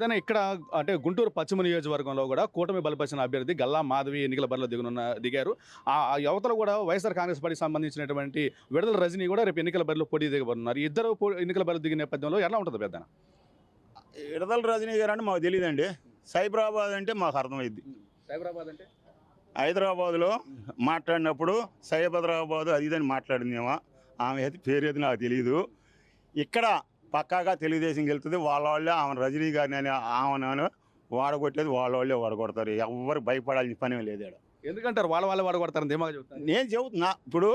అదే ఇక్కడ అంటే గుంటూరు పశ్చిమ నియోజకవర్గంలో కూడా కూటమి బలపరిచిన అభ్యర్థి గల్లా మాధవి ఎన్నికల బరిలో దిగనున్న దిగారు. ఆ యువతలు కూడా వైఎస్ఆర్ కాంగ్రెస్ పార్టీకి సంబంధించినటువంటి విడుదల రజనీ కూడా రేపు ఎన్నికల బరిలో పోటీ దిగబడుతున్నారు ఇద్దరు ఎన్నికల బరిలో దిగిన నేపథ్యంలో ఎలా ఉంటుంది పెద్ద ఇడదల రజనీ గారు అంటే మాకు తెలియదండి సైబరాబాద్ అంటే మాకు అర్థమైద్ది సైబరాబాద్ అంటే? హైదరాబాద్లో మాట్లాడినప్పుడు సైబరాబాద్ అది ఇదని మాట్లాడిందేమో. ఆమె పేరు అయితే నాకు తెలియదు ఇక్కడ పక్కాగా తెలుగుదేశం గెలుతుంది. వాళ్ళ వాళ్ళే ఆమె రజనీ గారిని అని ఆమెను వాడగొట్టేది వాళ్ళ వాళ్ళే వాడగొడతారు. ఎవరు భయపడాల్సిన పని లేదు. ఎందుకంటారు? వాళ్ళ వాళ్ళ వాడు కొడతారని ధీమాగా చెప్తాను నేను చెబుతున్నా. ఇప్పుడు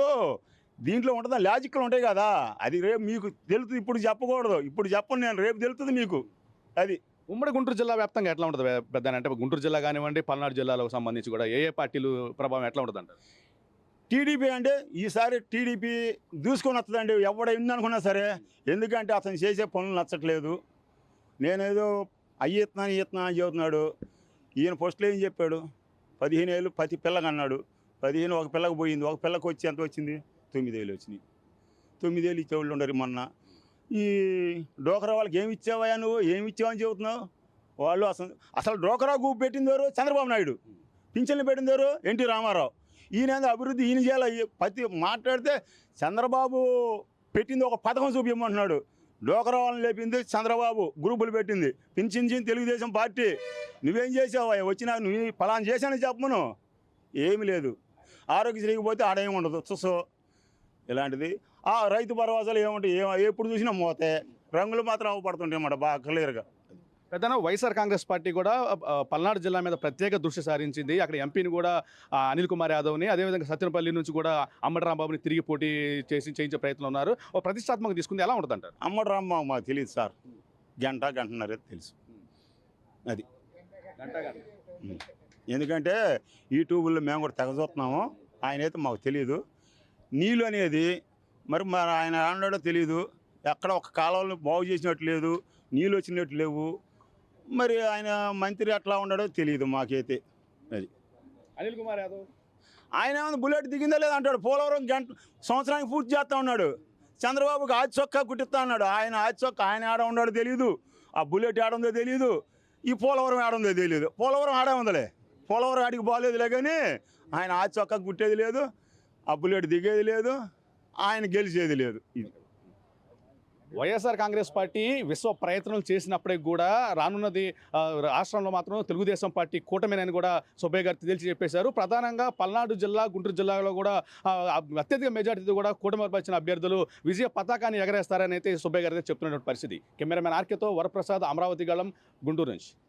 దీంట్లో ఉంటుందా? లాజిక్లు ఉంటాయి కదా. అది రేపు మీకు తెలుస్తుంది. ఇప్పుడు చెప్పకూడదు. ఇప్పుడు చెప్పను నేను. రేపు తెలుస్తుంది మీకు. అది. ఉమ్మడి గుంటూరు జిల్లా వ్యాప్తంగా ఎట్లా ఉంటుంది పెద్ద అంటే గుంటూరు జిల్లా కానివ్వండి పల్నాడు జిల్లాలకు సంబంధించి కూడా ఏ ఏ పార్టీలు ప్రభావం ఎట్లా ఉంటుంది అంటారు టీడీపీ అంటే ఈసారి టీడీపీ దూసుకొని వస్తుందండి. ఎవడ అనుకున్నా సరే ఎందుకంటే అతను చేసే పనులు నచ్చట్లేదు. నేనేదో అయ్యెత్తున్నా ఈత్నా అని చెబుతున్నాడు. ఈయన ఫస్ట్లో ఏం చెప్పాడు? పదిహేను ఏళ్ళు ప్రతి పిల్లగా అన్నాడు. పదిహేను ఒక పిల్లకి పోయింది. ఒక పిల్లకి వచ్చి ఎంత వచ్చింది? తొమ్మిది వచ్చినాయి. తొమ్మిదేళ్ళు ఇచ్చేవాళ్ళు ఉండరు మొన్న. ఈ డోకరా వాళ్ళకి ఏమి ఇచ్చావా నువ్వు? ఏమి ఇచ్చావని చెబుతున్నావు? వాళ్ళు అసలు అసలు డోకరా గ్రూప్ పెట్టిందారు చంద్రబాబు నాయుడు. పింఛన్లు పెట్టిందారు ఎన్టీ రామారావు. ఈయన అభివృద్ధి? ఈయన చేయాలి? ప్రతి మాట్లాడితే చంద్రబాబు పెట్టింది ఒక పథకం చూపించమంటున్నాడు. డోకరావాలను లేపింది చంద్రబాబు గ్రూపులు పెట్టింది. పింఛించింది తెలుగుదేశం పార్టీ. నువ్వేం చేసావు వచ్చినా నువ్వు ఫలానా చేశానని చెప్పమను ఏమీ లేదు. ఆరోగ్యశ్రీకి పోతే ఆడేం ఉండదు. చూసో. ఇలాంటిది. ఆ రైతు భరోసాలు ఏముంటాయి ఏం ఎప్పుడు చూసినా మోతే. రంగులు మాత్రం అవ్వబడుతుంటాయి అన్నమాట బాగా క్లియర్గా పెద్దన వైఎస్ఆర్ కాంగ్రెస్ పార్టీ కూడా పల్నాడు జిల్లా మీద ప్రత్యేక దృష్టి సారించింది. అక్కడ ఎంపీని కూడా అనిల్ కుమార్ యాదవ్ని అదేవిధంగా సత్యనపల్లి నుంచి కూడా అమ్మటి రాంబాబుని తిరిగి పోటీ చేసి చేయించే ప్రయత్నం ఉన్నారు. ప్రతిష్టాత్మక తీసుకుంది ఎలా ఉంటుంది అంటారు అమ్మడు రామ్మ మాకు తెలియదు సార్. గంట గంటన్నర తెలుసు. అది. ఎందుకంటే యూట్యూబ్లో మేము కూడా తెగ చూస్తున్నాము. ఆయన అయితే మాకు తెలియదు నీళ్ళు అనేది మరి మరి ఆయన ఆడాడో తెలియదు ఎక్కడ ఒక కాలువలు బాగు చేసినట్టు లేదు. నీళ్ళు వచ్చినట్టు లేవు. మరి ఆయన మంత్రి ఎట్లా ఉన్నాడో తెలియదు మాకైతే. అది. అనిల్ కుమార్ యాదవ్? ఆయన ఏమైనా బుల్లెట్ దిగిందా లేదా అంటాడు. పోలవరం గంట సంవత్సరానికి పూర్తి చేస్తా ఉన్నాడు. చంద్రబాబుకి ఆది చొక్కా కుట్టిస్తా అన్నాడు ఆయన ఆది చొక్కా ఆయన ఆడ ఉన్నాడో తెలియదు ఆ బుల్లెట్ ఆడుందో తెలియదు ఈ పోలవరం ఆడుందో తెలియదు పోలవరం ఆడే ఉందలే. పోలవరం ఆడికి బాగలేదులే కానీ ఆయన ఆది చొక్కా కుట్టేది లేదు ఆ బుల్లెట్ దిగేది లేదు ఆయన గెలిచేది లేదు. ఇది. వైఎస్ఆర్ కాంగ్రెస్ పార్టీ విశ్వ ప్రయత్నాలు చేసినప్పటికి కూడా రానున్నది రాష్ట్రంలో మాత్రం తెలుగుదేశం పార్టీ కూటమినని కూడా సుబ్బయ్య గారు తెలిసి చెప్పేశారు. ప్రధానంగా పల్నాడు జిల్లా గుంటూరు జిల్లాలో కూడా అత్యధిక మెజార్టీతో కూడా కూటమి వచ్చిన అభ్యర్థులు విజయ పతాకాన్ని ఎగరేస్తారని అయితే సుబ్బయ్య గారు అయితే చెప్తున్నటువంటి పరిస్థితి. కెమెరామెన్ ఆర్కేతో వరప్రసాద్ అమరావతి గళం గుంటూరు నుంచి.